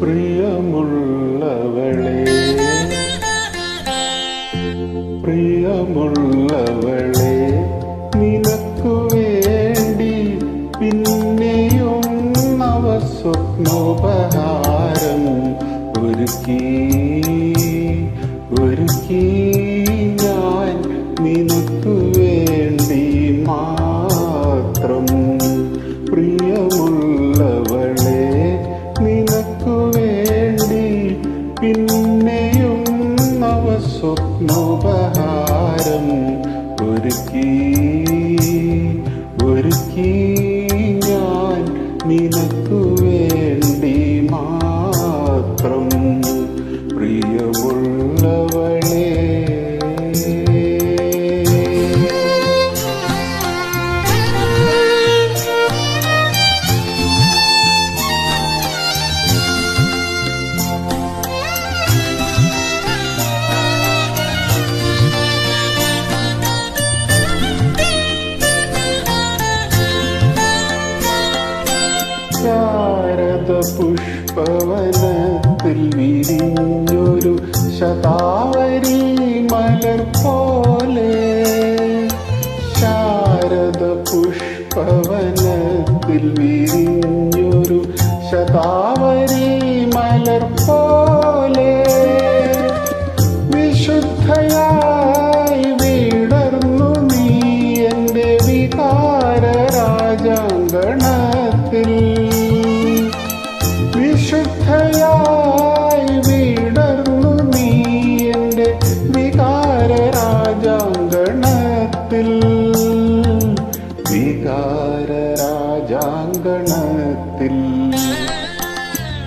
പ്രിയമുള്ളവളെ. പ്രിയമുള്ളവളെ നിനക്കു വേണ്ടി പിന്നെയും നവ സ്വപ്നോപഹാരം ഒരുക്കി. ഒരുക്കി ഞാൻ നിനക്കു പിന്നെയും അവ സ്വപ്നോപഹാരം ഒരുക്കി ഒരുക്കി ഞാൻ നിനക്കു വേണ്ടി മാത്രം പ്രിയമുള്ളവളെ പുഷ്പവനത്തിൽ വിരിഞ്ഞൊരു ശതാവരി മലർ പോലെ. ശാരദ പുഷ്പവനത്തിൽ വിരിഞ്ഞൊരു ശതാവരി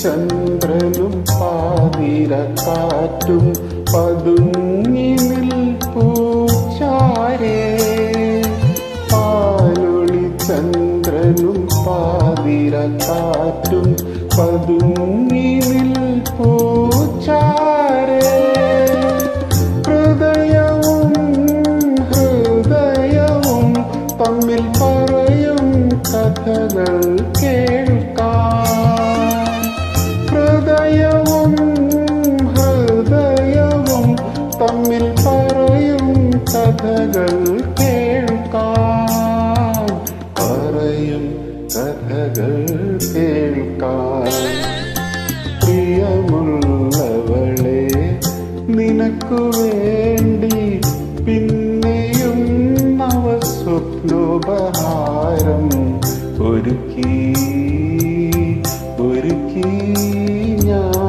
ചന്ദ്രനും പാതിര കാറ്റും പതുങ്ങി നിൽപ്പൂച്ചാരേ പാലൊളി ചന്ദ്രനും പാതിര കാറ്റും പതുങ്ങി നിൽപ്പൂ കഥകൾ കേൾക്കാം. പറയും കഥകൾ കേൾക്കാം. പ്രിയമുള്ളവളെ നിനക്കു വേണ്ടി പിന്നെയും നവ സ്വപ്നോപഹാരം ഒരുക്കി ഒരുക്കി ഞാൻ